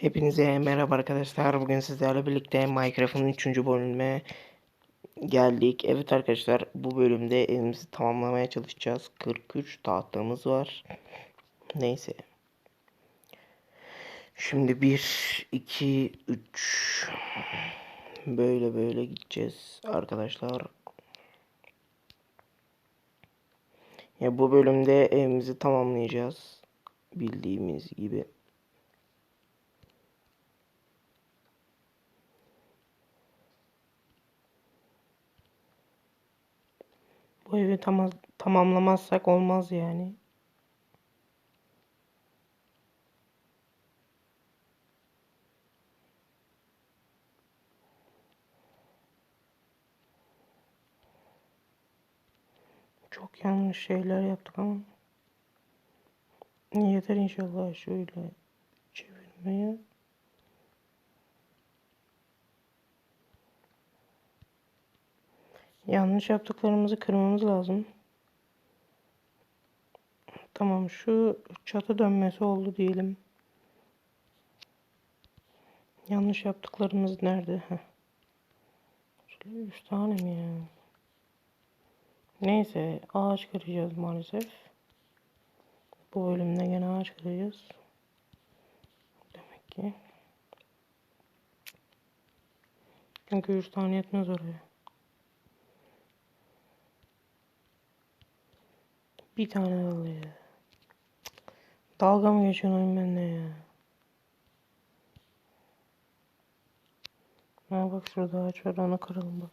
Hepinize merhaba arkadaşlar. Bugün sizlerle birlikte Minecraft'ın 3. bölümüne geldik. Evet arkadaşlar bu bölümde evimizi tamamlamaya çalışacağız. 43 tahtamız var. Neyse. Şimdi 1, 2, 3 böyle böyle gideceğiz arkadaşlar. Ya bu bölümde evimizi tamamlayacağız. Bildiğimiz gibi. Bu evi tamam, tamamlamazsak olmaz yani. Çok yanlış şeyler yaptık ama. Yeter inşallah şöyle çevirmeye. Yanlış yaptıklarımızı kırmamız lazım. Tamam şu çatı dönmesi oldu diyelim. Yanlış yaptıklarımız nerede? Heh. Şöyle üç tane mi ya? Neyse ağaç kıracağız maalesef. Bu bölümde gene ağaç kıracağız. Demek ki. Çünkü üç tane yetmez oraya. Bir tane alıyor. Dalga mı geçiyorsun benimle ya? Ha bak şurada ağaç var ona kıralım bak.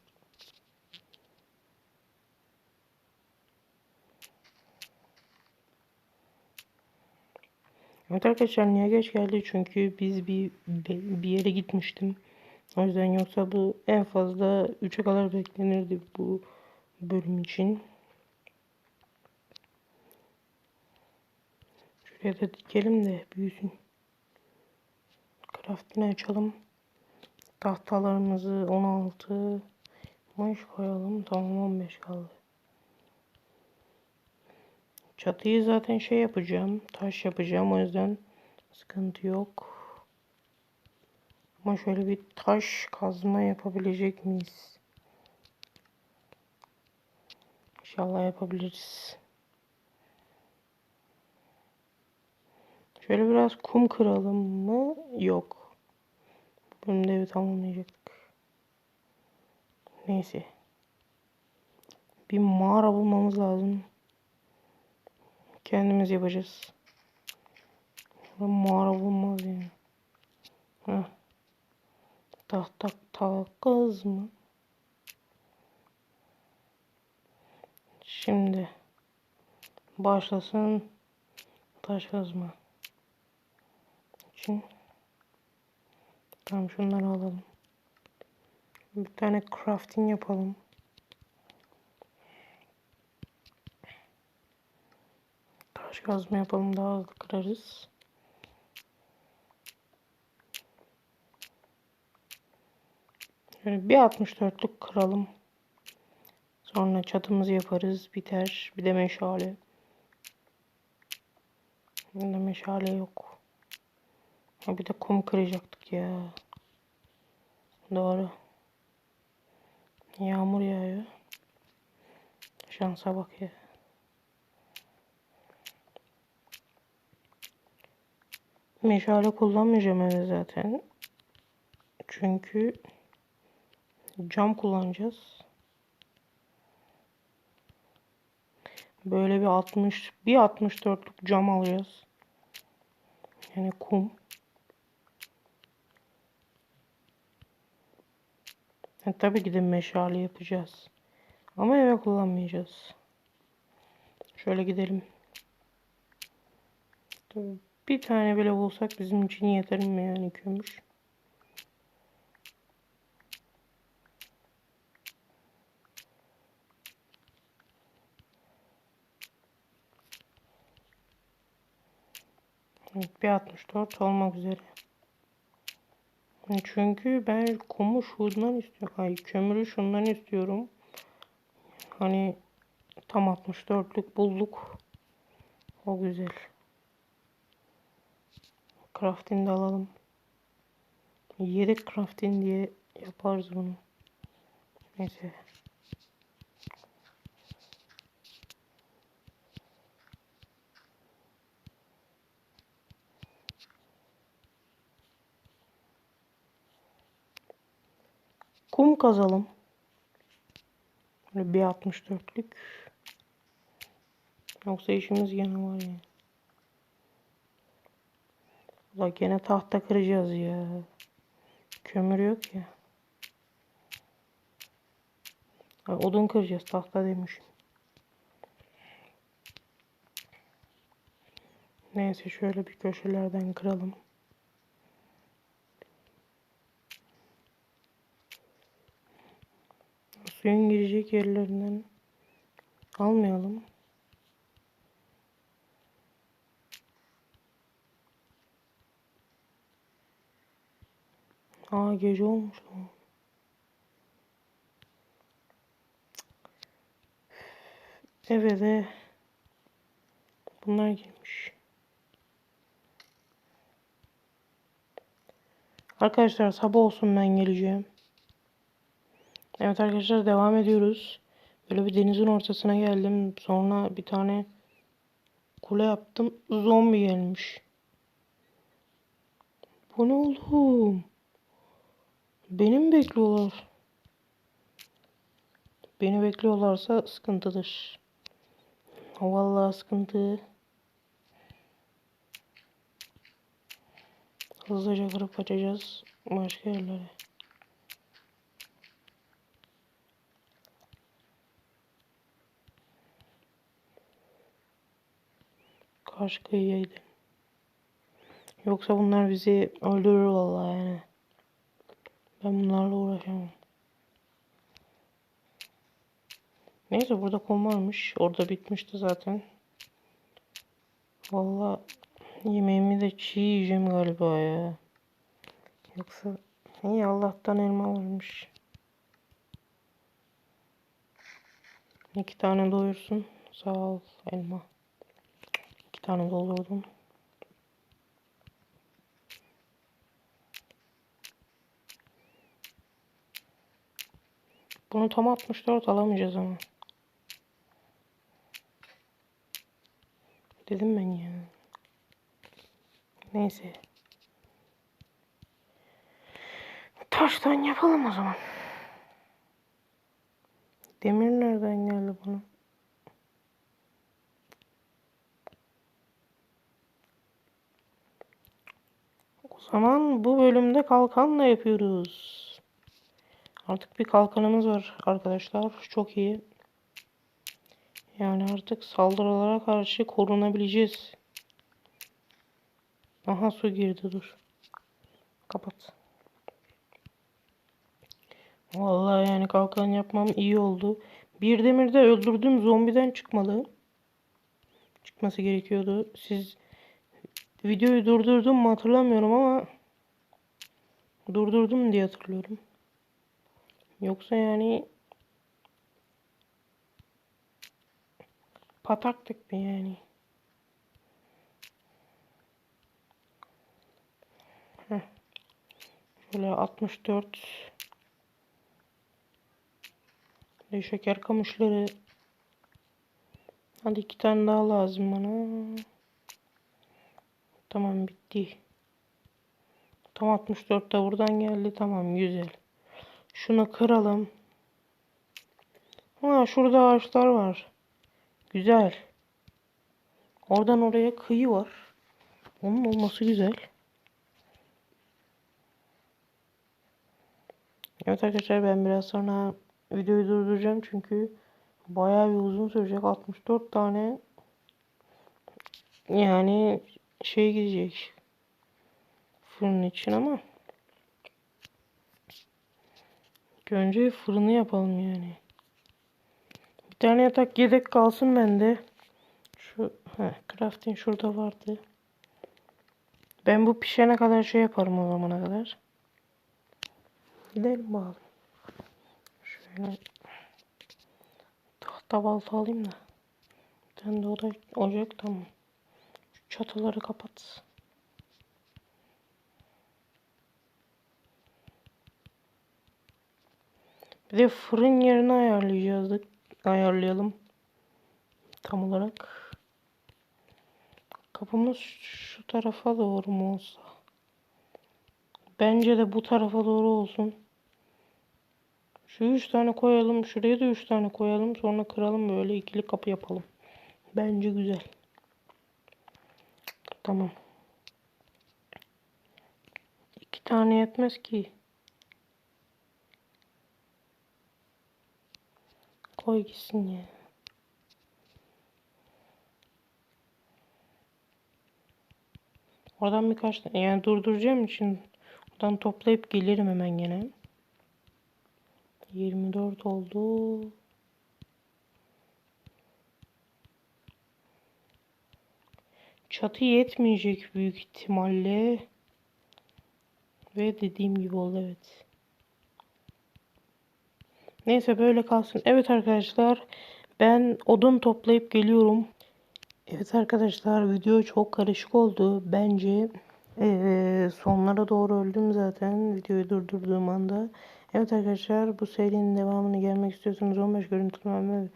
Evet arkadaşlar niye geç geldi? Çünkü biz bir bir yere gitmiştim. O yüzden yoksa bu en fazla 3'e kadar beklenirdi bu bölüm için. Şuraya da dikelim de büyüsün. Craft'ini açalım. Tahtalarımızı 16 Mayış koyalım. Tamam 15 kaldı. Çatıyı zaten şey yapacağım. Taş yapacağım. O yüzden sıkıntı yok. Ama şöyle bir taş kazma yapabilecek miyiz? İnşallah yapabiliriz. Şöyle biraz kum kıralım mı? Yok. Bugün de evi tamamlayacaktık. Neyse. Bir mağara bulmamız lazım. Kendimiz yapacağız. Şurada mağara bulmaz yani. Heh. Tak tak tak kız mı? Şimdi başlasın taş kazma için. Tamam şunları alalım. Bir tane crafting yapalım. Taş kazma yapalım daha hızlı kırarız. Şöyle bir 64'lük kıralım. Sonra çatımızı yaparız. Biter. Bir de meşale. Bir de meşale yok. Bir de kum kıracaktık ya. Doğru. Yağmur yağıyor. Şansa bak ya. Meşale kullanmayacağım eve zaten. Çünkü cam kullanacağız. Böyle bir 60 bir 64'lük cam alacağız. Yani kum. E, tabii ki de meşale yapacağız. Ama eve kullanmayacağız. Şöyle gidelim. Bir tane bile bulsak bizim için yeter mi yani kömür? Evet, bir 64 olmak üzere. Çünkü ben kumu şundan istiyorum. Ay kömürü şundan istiyorum. Hani tam 64'lük bulduk. O güzel. Crafting'de alalım. Yedek crafting diye yaparız bunu. Neyse. Kum kazalım. Böyle bir 64'lük. Yoksa işimiz gene var ya. Ulan gene tahta kıracağız ya. Kömür yok ya. Ha, odun kıracağız tahta demişim. Neyse şöyle bir köşelerden kıralım. Suyun girecek yerlerinden almayalım. Aa gece olmuş lan. Eve de bunlar girmiş. Arkadaşlar sabah olsun ben geleceğim. Evet arkadaşlar devam ediyoruz. Böyle bir denizin ortasına geldim. Sonra bir tane kule yaptım. Zombi gelmiş. Bu ne oğlum? Beni mi bekliyorlar? Beni bekliyorlarsa sıkıntıdır. Vallahi sıkıntı. Hızlıca kırıp kaçacağız başka yerlere. Karşı kıyıya gidelim. Yoksa bunlar bizi öldürür vallahi yani. Ben bunlarla uğraşamam. Neyse burada kum varmış. Orada bitmişti zaten. Vallahi yemeğimi de çiğ yiyeceğim galiba ya. Yoksa iyi Allah'tan elma varmış. İki tane doyursun. Sağ ol elma. Tane doldurdum. Bunu tam 64 alamayacağız ama. Dedim ben ya. Neyse. Taştan yapalım o zaman. Demir nereden geldi bana? O zaman bu bölümde kalkanla yapıyoruz. Artık bir kalkanımız var arkadaşlar. Çok iyi. Yani artık saldırılara karşı korunabileceğiz. Aha su girdi dur. Kapat. Vallahi yani kalkan yapmam iyi oldu. Bir demirde öldürdüğüm zombiden çıkmalı. Çıkması gerekiyordu. Siz videoyu durdurdum mu hatırlamıyorum ama durdurdum diye hatırlıyorum. Yoksa yani pataktık mı yani? Heh. Şöyle 64 Ve şeker kamışları Hadi iki tane daha lazım bana. Tamam bitti. Tam 64 da buradan geldi. Tamam güzel. Şunu kıralım. Ha şurada ağaçlar var. Güzel. Oradan oraya kıyı var. Onun olması güzel. Evet arkadaşlar ben biraz sonra videoyu durduracağım çünkü bayağı bir uzun sürecek. 64 tane yani şey gidecek fırın için ama önce fırını yapalım yani. Bir tane yatak yedek kalsın bende. Şu heh, crafting şurada vardı. Ben bu pişene kadar şey yaparım o zamana kadar. Gidelim bakalım. Şöyle tahta balta alayım da. Bir tane de oda, ocak tamam. Çatıları kapat. Bir de fırın yerini ayarlayacağız. Ayarlayalım. Tam olarak. Kapımız şu tarafa doğru mu olsa? Bence de bu tarafa doğru olsun. Şu üç tane koyalım. Şuraya da üç tane koyalım. Sonra kıralım böyle ikili kapı yapalım. Bence güzel. Tamam. İki tane yetmez ki. Koy gitsin ya. Oradan birkaç tane yani durduracağım için oradan toplayıp gelirim hemen gene. 24 oldu. Çatı yetmeyecek büyük ihtimalle. Ve dediğim gibi oldu evet. Neyse böyle kalsın. Evet arkadaşlar ben odun toplayıp geliyorum. Evet arkadaşlar video çok karışık oldu. Bence ee, sonlara doğru öldüm zaten videoyu durdurduğum anda. Evet arkadaşlar bu serinin devamını gelmek istiyorsanız 15 görüntüleme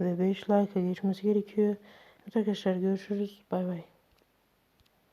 ve 5 like'a geçmesi gerekiyor. Evet arkadaşlar görüşürüz. Bay bay.